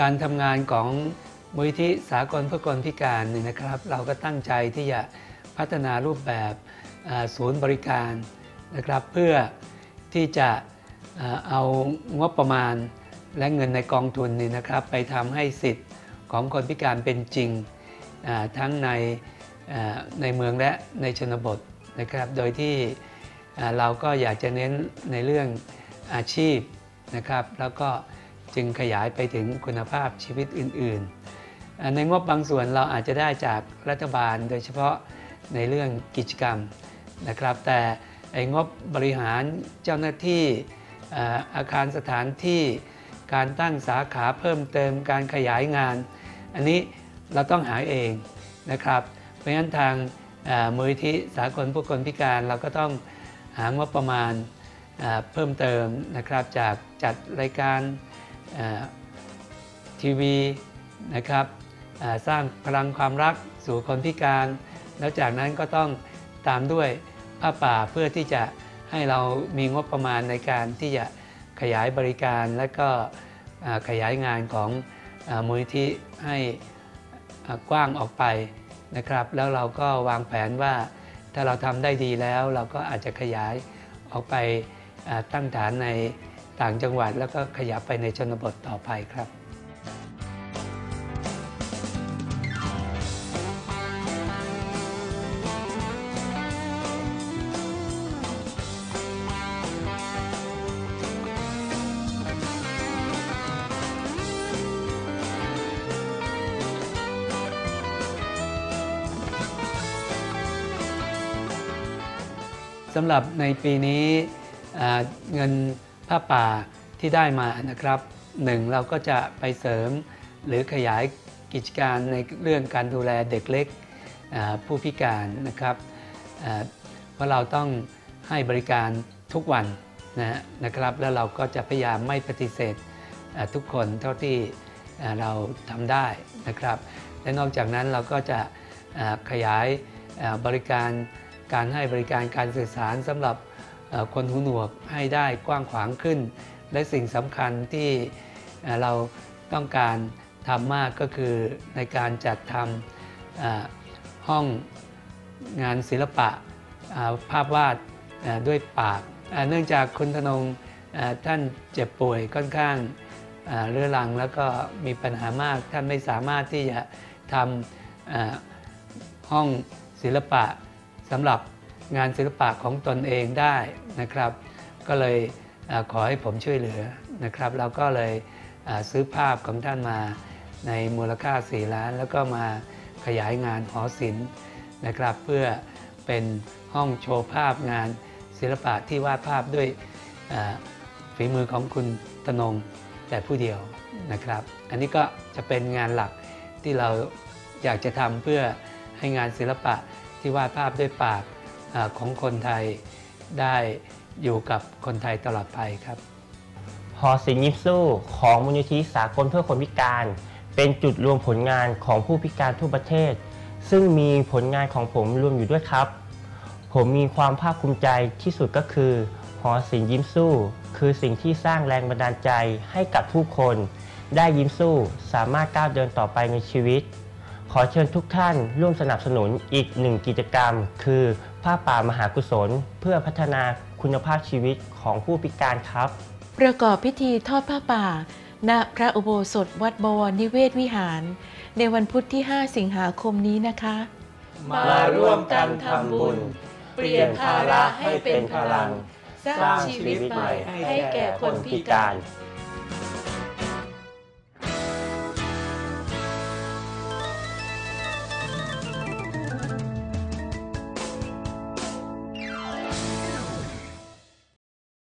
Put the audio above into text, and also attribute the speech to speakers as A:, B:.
A: การทำงานของมูลนิธิสากลเพื่อคนพิการนี่นะครับ เราก็ตั้งใจที่จะพัฒนารูปแบบศูนย์บริการนะครับ เพื่อที่จะเอางบประมาณและเงินในกองทุนนี่นะครับ ไปทำให้สิทธิ์ของคนพิการเป็นจริงทั้งในในเมืองและในชนบทนะครับ โดยที่เราก็อยากจะเน้นในเรื่องอาชีพนะครับ แล้วก็ จึงขยายไปถึงคุณภาพชีวิตอื่น ๆ ในงบบางส่วนเราอาจจะได้จากรัฐบาลโดยเฉพาะในเรื่องกิจกรรมนะครับ แต่ไอ้งบบริหารเจ้าหน้าที่อาคารสถานที่การตั้งสาขาเพิ่มเติมการขยายงาน อันนี้เราต้องหาเองนะครับ เพราะฉะนั้นทางมูลที่สากลผู้คนพิการเราก็ต้องหางบประมาณเพิ่มเติมนะครับจากจัดรายการ ทีวีนะครับสร้างพลังความรักสู่คนพิการ แล้วจากนั้นก็ต้องตามด้วยผ้าป่าเพื่อที่จะให้เรามีงบประมาณในการที่จะขยายบริการและก็ขยายงานของอมูลนิธิให้กว้างออกไปนะครับ แล้วเราก็วางแผนว่าถ้าเราทำได้ดีแล้ว เราก็อาจจะขยายออกไปตั้งฐานใน ต่างจังหวัดแล้วก็ขยับไปในชนบทต่อไปครับสำหรับในปีนี้เงิน ผ้าป่าที่ได้มานะครับหนึ่งเราก็จะไปเสริมหรือขยายกิจการในเรื่องการดูแลเด็กเล็กผู้พิการนะครับเพราะเราต้องให้บริการทุกวันนะนะครับ แล้วเราก็จะพยายามไม่ปฏิเสธทุกคนเท่าที่เราทำได้นะครับ และนอกจากนั้นเราก็จะขยายบริการการให้บริการการสื่อสารสำหรับ คนหูหนวกให้ได้กว้างขวางขึ้น และสิ่งสำคัญที่เราต้องการทำมากก็คือในการจัดทำห้องงานศิลปะภาพวาดด้วยปาก เนื่องจากคุณธนงท่านเจ็บป่วยค่อนข้างเรื้อรังแล้วก็มีปัญหามากท่านไม่สามารถที่จะทำห้องศิลปะสำหรับ งานศิลปะของตนเองได้นะครับ ก็เลยขอให้ผมช่วยเหลือนะครับ เราก็เลยซื้อภาพของท่านมาในมูลค่า 4 ล้าน แล้วก็มาขยายงานหอศิลป์นะครับ เพื่อเป็นห้องโชว์ภาพงานศิลปะที่วาดภาพด้วยฝีมือของคุณตนงแต่ผู้เดียวนะครับ อันนี้ก็จะเป็นงานหลักที่เราอยากจะทำเพื่อให้งานศิลปะที่วาดภาพด้วยปาก ของคนไทยได้อยู่กับคนไทยตลอดไปครับ
B: หอศิลป์ยิปสู้ของมูลนิธิสากลเพื่อคนพิการ เป็นจุดรวมผลงานของผู้พิการทั่วประเทศ ซึ่งมีผลงานของผมรวมอยู่ด้วยครับ ผมมีความภาคภูมิใจที่สุดก็คือหอศิลป์ยิ้มสู้ คือสิ่งที่สร้างแรงบันดาลใจให้กับผู้คน ได้ยิ้มสู้สามารถก้าวเดินต่อไปในชีวิต ขอเชิญทุกท่านร่วมสนับสนุนอีกหนึ่งกิจกรรม คือ ผ้าป่ามหากุศล เพื่อพัฒนาคุณภาพชีวิตของผู้พิการครับ
C: ประกอบพิธีทอดผ้าป่า ณพระอุโบสถวัดบวรนิเวศวิหาร ในวันพุธที่ 5 สิงหาคมนี้นะคะ
A: มาร่วมกันทำบุญ เปลี่ยนภาระให้เป็นพลัง
C: สร้างชีวิตใหม่ให้แก่คนพิการ
B: ร